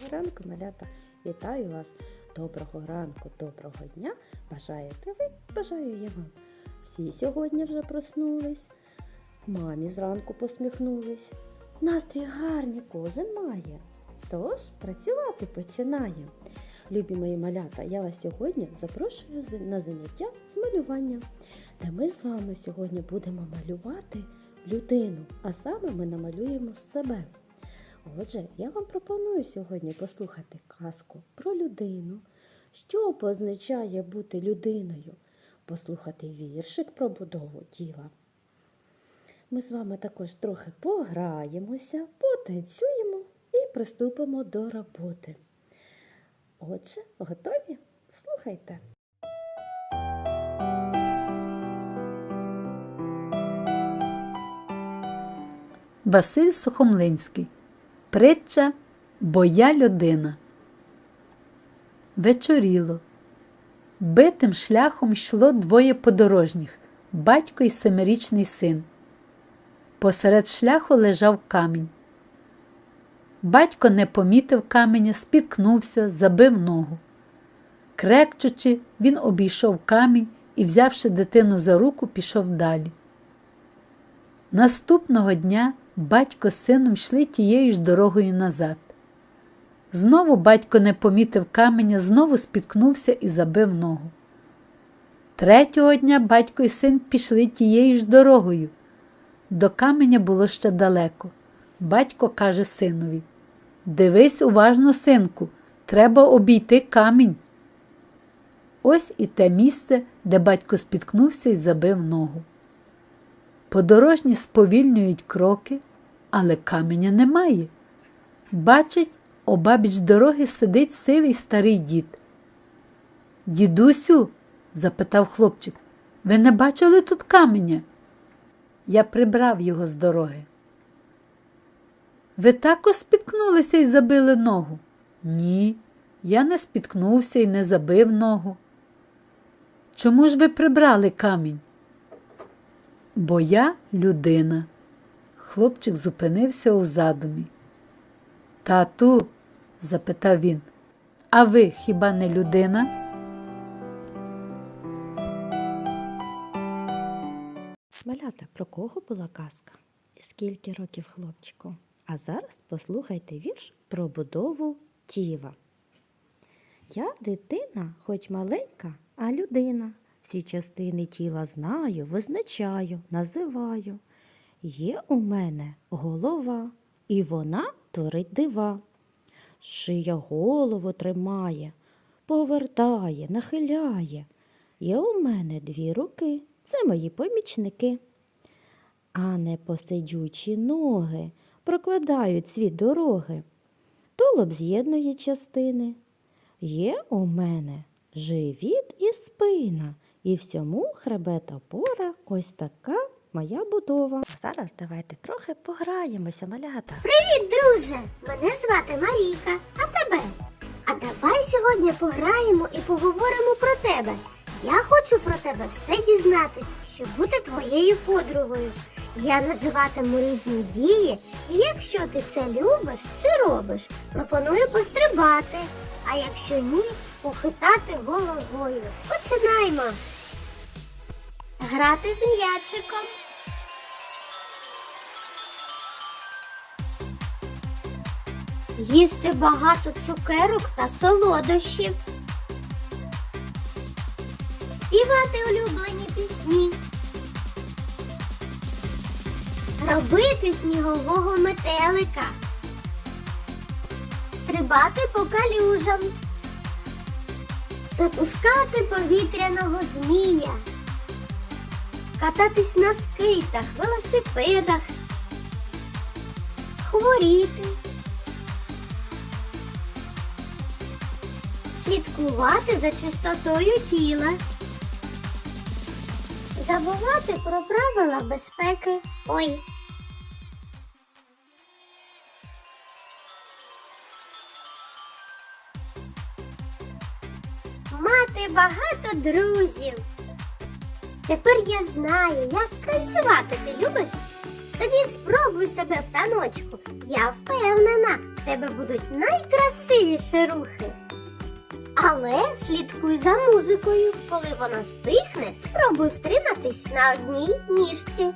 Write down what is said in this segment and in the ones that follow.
Ранку, малята, вітаю вас. Доброго ранку, доброго дня. Бажаєте ви? Бажаю я вам. Всі сьогодні вже проснулись. Мамі зранку посміхнулись. Настрій гарний кожен має. Тож працювати починаємо. Любі мої малята, я вас сьогодні запрошую на заняття з малювання, де ми з вами сьогодні будемо малювати людину, а саме ми намалюємо себе. Отже, я вам пропоную сьогодні послухати казку про людину, що позначає бути людиною, послухати віршик про будову тіла. Ми з вами також трохи пограємося, потанцюємо і приступимо до роботи. Отже, готові? Слухайте. Василь Сухомлинський. Притча Бо я людина. Вечоріло. Битим шляхом йшло двоє подорожніх батько і семирічний син. Посеред шляху лежав камінь. Батько не помітив каменя, спіткнувся, забив ногу. Крекчучи, він обійшов камінь і, взявши дитину за руку, пішов далі. Наступного дня батько з сином йшли тією ж дорогою назад. Знову батько не помітив каменя, знову спіткнувся і забив ногу. Третього дня батько і син пішли тією ж дорогою. До каменя було ще далеко. Батько каже синові Дивись уважно, синку, треба обійти камінь. Ось і те місце, де батько спіткнувся і забив ногу. Подорожні сповільнюють кроки, але каменя немає. Бачить, обабіч дороги сидить сивий старий дід. Дідусю, запитав хлопчик, ви не бачили тут каменя? Я прибрав його з дороги. Ви також спіткнулися і забили ногу? Ні, я не спіткнувся і не забив ногу. Чому ж ви прибрали камінь? Бо я людина. Хлопчик зупинився у задумі. Тату, запитав він, а ви хіба не людина? Малята, про кого була казка? І скільки років хлопчику? А зараз послухайте вірш про будову тіла. Я дитина, хоч маленька, а людина. Всі частини тіла знаю, визначаю, називаю. Є у мене голова, і вона творить дива. Шия голову тримає, повертає, нахиляє. Є у мене дві руки, це мої помічники. А непосидючі ноги прокладають світ дороги. Тулуб з'єднує частини. Є у мене живіт і спина, і всьому хребет опора ось така моя будова. Зараз давайте трохи пограємося, малята. Привіт, друже! Мене звати Марійка, а тебе? А давай сьогодні пограємо і поговоримо про тебе. Я хочу про тебе все дізнатись, щоб бути твоєю подругою. Я називатиму різні дії, і якщо ти це любиш чи робиш, пропоную пострибати. А якщо ні, похитати головою. Починаємо. Грати з м'ячиком. Їсти багато цукерок та солодощів. Співати улюблені пісні. Робити снігового метелика. Стрибати по калюжам. Запускати повітряного змія. Кататись на скейтах, велосипедах. Хворіти. Слідкувати за чистотою тіла, забувати про правила безпеки. Ой. Мати багато друзів. Тепер я знаю, як танцювати ти любиш. Тоді спробуй себе в таночку. Я впевнена, в тебе будуть найкрасивіші рухи. Але слідкуй за музикою. Коли вона стихне, спробуй втриматись на одній ніжці.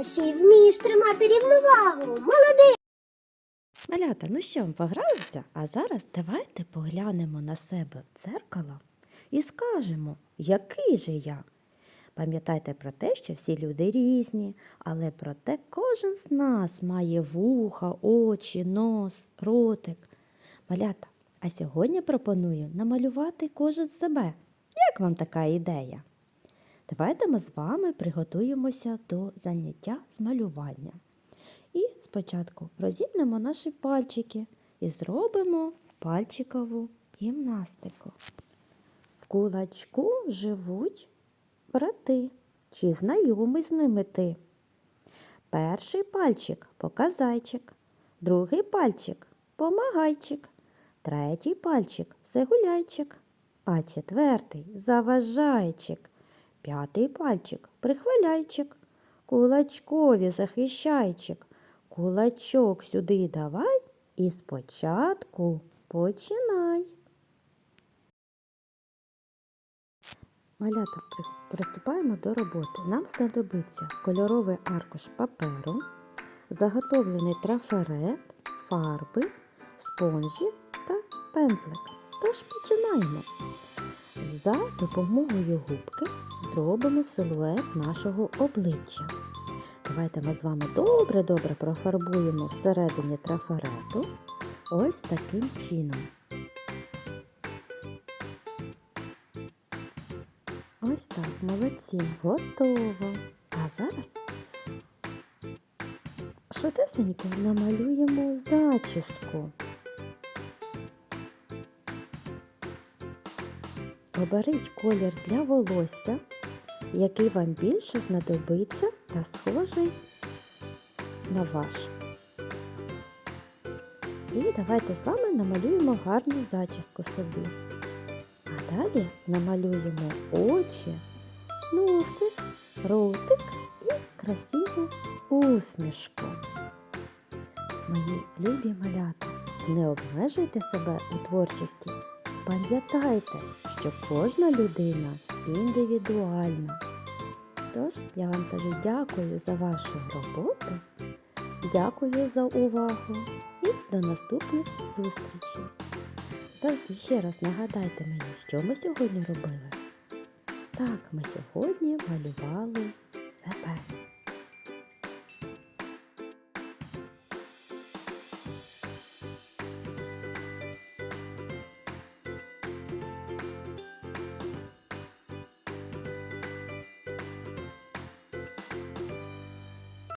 А ще й вмієш тримати рівновагу. Молодець! Малята, ну що, погралися? А зараз давайте поглянемо на себе в дзеркало і скажемо, який же я. Пам'ятайте про те, що всі люди різні, але проте кожен з нас має вуха, очі, нос, ротик. Малята, а сьогодні пропоную намалювати кожен себе. Як вам така ідея? Давайте ми з вами приготуємося до заняття з малювання. І спочатку розімнемо наші пальчики і зробимо пальчикову гімнастику. В кулачку живуть брати. Чи знайомий з ними ти? Перший пальчик показайчик, другий пальчик помагайчик, третій пальчик сегуляйчик, а четвертий заважайчик, п'ятий пальчик прихваляйчик, кулачкові захищайчик, кулачок сюди давай і спочатку починай. Малята, приступаємо до роботи. Нам знадобиться кольоровий аркуш паперу, заготовлений трафарет, фарби, спонжі та пензлик. Тож починаємо. За допомогою губки зробимо силует нашого обличчя. Давайте ми з вами добре-добре профарбуємо всередині трафарету ось таким чином. Ось так, молодці, готово. А зараз швидесенько намалюємо зачіску. Оберіть колір для волосся, який вам більше знадобиться та схожий на ваш. І давайте з вами намалюємо гарну зачіску собі. А далі намалюємо очі, носик, ротик і красиву усмішку. Мої любі малята, не обмежуйте себе у творчості. Пам'ятайте, що кожна людина індивідуальна. Тож я вам кажу дякую за вашу роботу, дякую за увагу і до наступних зустрічей. Зараз ще раз нагадайте мені, що ми сьогодні робили. Так, ми сьогодні малювали себе.